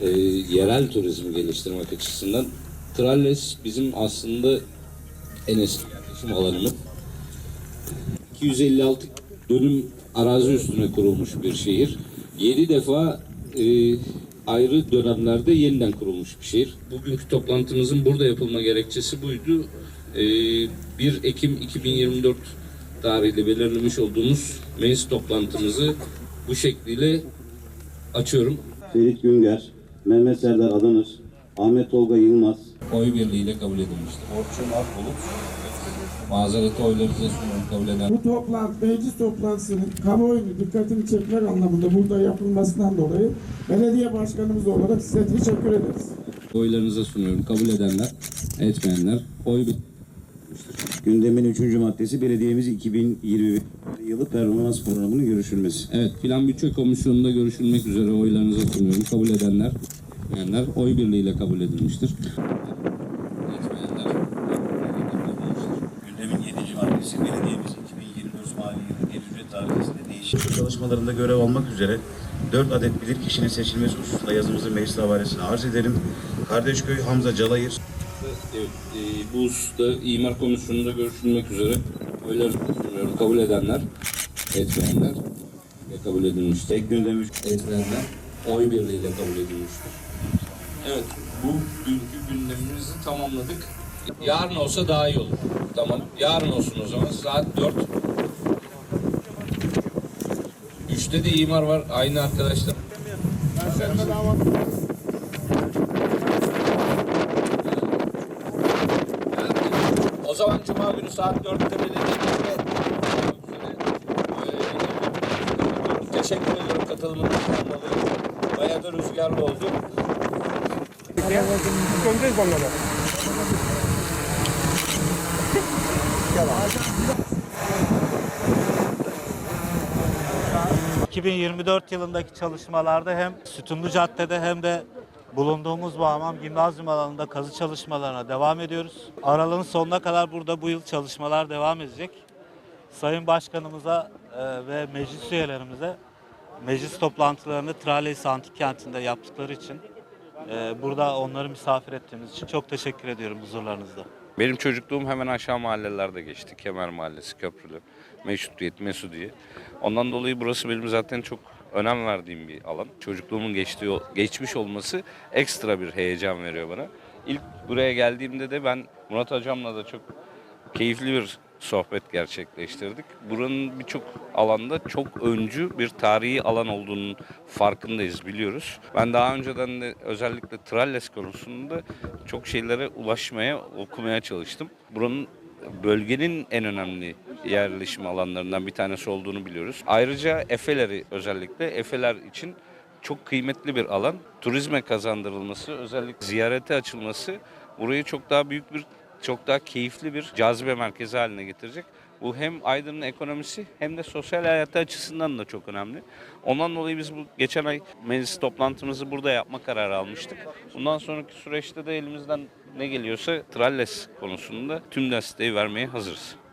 e, yerel turizmi geliştirmek açısından Tralles bizim aslında en eski yerleşim alanımız. 256 dönüm arazi üstüne kurulmuş bir şehir. 7 defa e, ayrı dönemlerde yeniden kurulmuş bir şehir. Bugünkü toplantımızın burada yapılma gerekçesi buydu. E, 1 Ekim 2024 tarihiyle belirlemiş olduğumuz meclis toplantımızı bu şekliyle açıyorum. Ferit Günger, Mehmet Serdar Adanır, Ahmet Tolga Yılmaz, oy birliğiyle kabul edilmiştir. Orçun Akbulut. Mazereti oylarınıza sunuyorum kabul eden. Bu toplantı, meclis toplantısının kamuoyunun dikkatini çekmek anlamında burada yapılmasından dolayı belediye başkanımız olarak size teşekkür ederiz. Oylarınıza sunuyorum kabul edenler, etmeyenler oy bir. Gündemin üçüncü maddesi belediyemiz 2021 yılı performans programının görüşülmesi. Evet, plan bütçe komisyonunda görüşülmek üzere oylarınıza sunuyorum. Kabul edenler, etmeyenler oy birliğiyle kabul edilmiştir. Etmeyenler oy birliğiyle kabul edilmiştir. Gündemin 7. maddesi belediyemiz 2024 mali yılı ücret tarihinde değişim çalışmalarında görev almak üzere 4 adet bilir kişinin seçilmesi hususunda yazımızı meclis havaresine arz edelim. Kardeşköy Hamza Calayır, Evet, e, bu hususta imar komisyonunda görüşülmek üzere oylarınıza sunuyorum. Kabul edenler, etmeyenler ve kabul edilmiştir. Ek gündem üç- etmeyenler oy birliğiyle kabul edilmiştir. Evet, bu dünkü gündemimizi tamamladık. Yarın olsa daha iyi olur. Tamam, yarın olsun o zaman. Saat 4. 3'te de imar var, aynı arkadaşlar. O zaman Cuma günü saat 4'te belediyemizde Teşekkür ediyorum katılımınızdan dolayı. Bayağı da rüzgarlı oldu. Ee, 2024 yılındaki çalışmalarda hem Sütunlu Cadde'de hem de bulunduğumuz bu hamam gimnazyum alanında kazı çalışmalarına devam ediyoruz. Aralığın sonuna kadar burada bu yıl çalışmalar devam edecek. Sayın Başkanımıza e, ve meclis üyelerimize meclis toplantılarını Tralles Antik Kenti'nde yaptıkları için e, burada onları misafir ettiğimiz için çok teşekkür ediyorum huzurlarınızda. Benim çocukluğum hemen aşağı mahallelerde geçti. Kemer Mahallesi, Köprülü, Meşrutiyet, Mesudiye. Ondan dolayı burası benim zaten çok önem verdiğim bir alan. Çocukluğumun geçtiği, geçmiş olması ekstra bir heyecan veriyor bana. İlk buraya geldiğimde de ben Murat Hocam'la da çok keyifli bir sohbet gerçekleştirdik. Buranın birçok alanda çok öncü bir tarihi alan olduğunun farkındayız, biliyoruz. Ben daha önceden de özellikle Tralles konusunda çok şeylere ulaşmaya, okumaya çalıştım. Buranın bölgenin en önemli yerleşim alanlarından bir tanesi olduğunu biliyoruz. Ayrıca Efeleri özellikle Efeler için çok kıymetli bir alan. Turizme kazandırılması, özellikle ziyarete açılması burayı çok daha büyük bir çok daha keyifli bir cazibe merkezi haline getirecek. Bu hem Aydın'ın ekonomisi hem de sosyal hayatı açısından da çok önemli. Ondan dolayı biz bu geçen ay meclis toplantımızı burada yapma kararı almıştık. Bundan sonraki süreçte de elimizden ne geliyorsa Tralles konusunda tüm desteği vermeye hazırız.